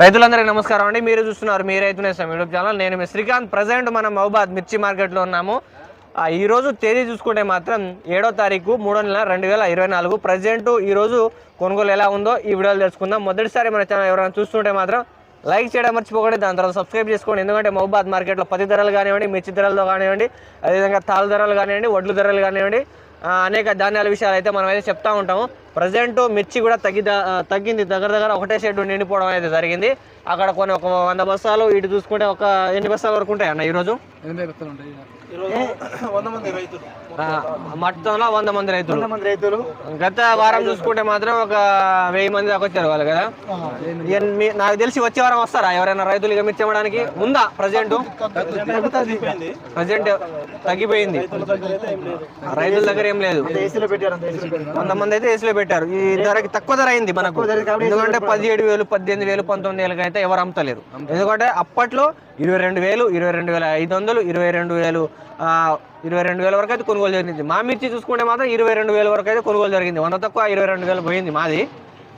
రైతులందరికీ నమస్కారం అండి. మీరు చూస్తున్నారు మీ రైతు నేస్తాం యూట్యూబ్ ఛానల్. నేను మీ శ్రీకాంత్. ప్రజెంట్ మనం మహబాద్ మిర్చి మార్కెట్లో ఉన్నాము. ఈరోజు ఈ రోజు తేదీ చూసుకుంటే మాత్రం ఏడో తారీఖు మూడో నెల రెండు వేల ఇరవై నాలుగు. ప్రజెంట్ ఈ రోజు కొనుగోలు ఎలా ఉందో ఈ వీడియోలు తెలుసుకుందాం. మొదటిసారి మన ఛానల్ ఎవరైనా చూస్తుంటే మాత్రం లైక్ చేయడం మర్చిపోకండి. దాని తర్వాత సబ్స్క్రైబ్ చేసుకోండి. ఎందుకంటే మహబాద్ మార్కెట్లో పది ధరలు కానివ్వండి మిర్చి ధరలు కానివ్వండి అదేవిధంగా తాలు ధరలు కానివ్వండి వడ్లు ధరలు కానివ్వండి అనేక ధాన్యాల విషయాలు అయితే మనం అయితే చెప్తా ఉంటాము. ప్రజెంట్ మిర్చి కూడా తగ్గి తగ్గింది. దగ్గర దగ్గర ఒకటే షెడ్ నిండిపోవడం అయితే జరిగింది. అక్కడ కొన్ని ఒక వంద బస్తాలు ఇటు చూసుకుంటే ఒక ఎన్ని బస్తాల వరకు ఉంటాయి అన్న ఈరోజు? ఎనభై బస్సాలు ఉంటాయి మొత్తంలో వంద మంది రైతులు. మంది రైతులు. గత వారం చూసుకుంటే మాత్రం ఒక వెయ్యి మంది దాకా వచ్చారు వాళ్ళు కదా? నాకు తెలిసి వచ్చే వారం వస్తారా? ఎవరైనా రైతులు ఇక అమ్మడానికి ఉందా ప్రజెంట్? ప్రజెంట్ తగ్గిపోయింది. రైతుల దగ్గర ఏం లేదు. పెట్టారు కొంతమంది అయితే ఏసీలో పెట్టారు. ఈ ధరకి తక్కువ ధర అయింది మనకు. ఎందుకంటే పదిహేడు వేలు పద్దెనిమిది వేలు పంతొమ్మిది వేలకి అయితే ఎవరు అమ్ముతలేరు. ఎందుకంటే అప్పట్లో ఇరవై రెండు వేలు ఇరవై రెండు వేల ఐదు వందలు ఇరవై రెండు వేలు ఇరవై రెండు వేల వరకు అయితే కొనుగోలు జరిగింది. మా మిర్చి చూసుకుంటే మాత్రం ఇరవై రెండు వేల వరకు అయితే కొనుగోలు జరిగింది. వంద తక్కువ ఇరవై రెండు వేలు పోయింది మాది.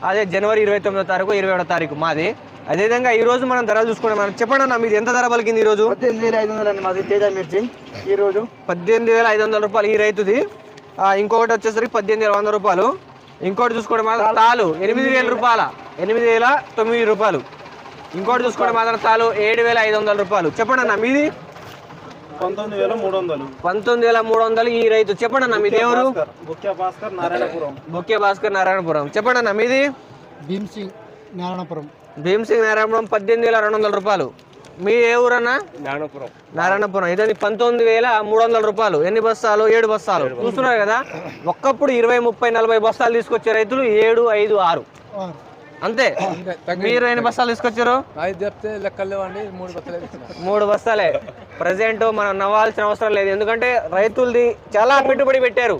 అదే జనవరి ఇరవై తొమ్మిదో తారీఖు ఇరవై ఏడో తారీఖు మాది. అదేవిధంగా ఈ రోజు మనం ధరలు చూసుకుంటే మనం చెప్పండి అన్న మీది ఎంత ధర పలికింది ఈ రోజు పద్దెనిమిది వేల ఐదు వందలు మాది తేజ మిర్చి ఈ రోజు పద్దెనిమిది వేల ఐదు వందల రూపాయలు ఈ రైతుది. ఇంకొకటి వచ్చేసరికి పద్దెనిమిది వేల వంద రూపాయలు. ఇంకోటి చూసుకోవడం మాత్రం తాలు ఎనిమిది వేల రూపాయల ఎనిమిది వేల తొమ్మిది రూపాయలు. ఇంకోటి చూసుకోవడం మాత్రం తాలు ఏడు వేల ఐదు వందల రూపాయలు. చెప్పండి అన్న మీది? పంతొమ్మిది వేల మూడు వందలు. పంతొమ్మిది వేల మూడు వందలు ఈ రైతు. చెప్పండి అన్న మీది ఎవరు? ముఖ్య భాస్కర్ నారాయణపురం. బొక్కే భాస్కర్ నారాయణపురం. చెప్పండి అన్న మీది? భీమ్ సింగ్ నారాయణపురం. భీమసింగ్ నారాయణపురం పద్దెనిమిది వేల రెండు వందల రూపాయలు. మీ ఏ ఊరన్నా? నారాయణపురం. నారాయణపురం. ఇదే పంతొమ్మిది వేల మూడు వందల రూపాయలు. ఎన్ని బస్తాలు ఏడు బస్తాలు చూస్తున్నారు కదా ఒక్కప్పుడు ఇరవై ముప్పై నలభై బస్తాలు తీసుకొచ్చే రైతులు ఏడు ఐదు ఆరు. అంతే. మీరు ఎన్ని బస్తాలు తీసుకొచ్చారు? ఐదు చెప్తే లెక్కలు లేవండి మూడు బస్తాలు మూడు బస్తాలే ప్రజెంట్ మనం నవ్వాల్సిన అవసరం లేదు. ఎందుకంటే రైతులది చాలా పెట్టుబడి పెట్టారు.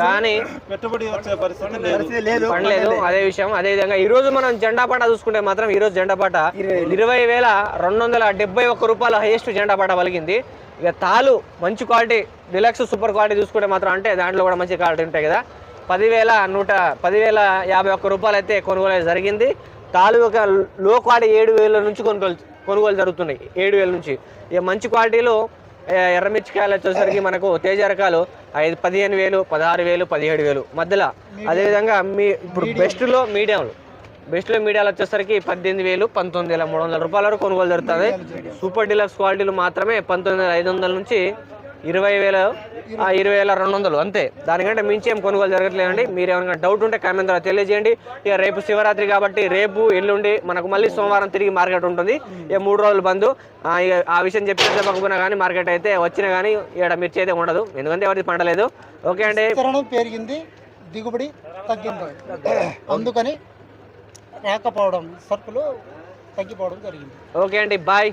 కానీ పెట్టుబడి వచ్చే పరిస్థితి లేదు. పడలేదు అదే విషయం అదే విధంగా ఈ రోజు మనం జెండా పాట చూసుకుంటే మాత్రం ఈ రోజు జెండా పాట ఇరవై వేల. రెండు వందల డెబ్బై ఒక్క రూపాయల హైయెస్ట్ జెండా పాట పలిగింది ఇక తాలు మంచి క్వాలిటీ డిలక్స్ సూపర్ క్వాలిటీ చూసుకుంటే మాత్రం అంటే దాంట్లో కూడా మంచి క్వాలిటీ ఉంటాయి కదా. పదివేల నూట పదివేల యాభై ఒక్క రూపాయలు అయితే కొనుగోలు అయితే జరిగింది. తాలు ఒక లో క్వాలిటీ ఏడు వేల నుంచి కొనుగోలు కొనుగోలు జరుగుతున్నాయి. ఏడు వేల నుంచి. ఇక మంచి క్వాలిటీలో ఎర్రమిర్చికాయలు వచ్చేసరికి మనకు తేజ రకాలు ఐదు పదిహేను వేలు పదహారు వేలు పదిహేడు వేలు. మధ్యలో అదేవిధంగా మీ ఇప్పుడు బెస్ట్లో మీడియంలు బెస్ట్లో మీడియాలు వచ్చేసరికి పద్దెనిమిది వేలు పంతొమ్మిది వేల మూడు వందల రూపాయల వరకు కొనుగోలు జరుగుతుంది. సూపర్ డీలక్స్ క్వాలిటీలు మాత్రమే పంతొమ్మిది వేల ఐదు వందల నుంచి ఇరవై వేల ఇరవై వేల రెండు వందలు అంతే. దానికంటే మించి ఏం కొనుగోలు జరగట్లేదండి. మీరు ఏమైనా డౌట్ ఉంటే కామెంట్ ద్వారా తెలియజేయండి. ఇక రేపు శివరాత్రి కాబట్టి రేపు ఎల్లుండి మనకు మళ్ళీ సోమవారం తిరిగి మార్కెట్ ఉంటుంది. ఇక మూడు రోజులు బంద్. ఆ, ఇక ఆ విషయం చెప్పిన చెప్పకపోయినా కానీ మార్కెట్ అయితే వచ్చినా కానీ ఇక్కడ మిర్చి అయితే ఉండదు. ఎందుకంటే ఎవరికి పండలేదు. ఓకే అండి. పెరిగింది. దిగుబడి తగ్గింది. అందుకని రాకపోవడం సరుకులు తగ్గిపోవడం జరిగింది. ఓకే అండి. బాయ్.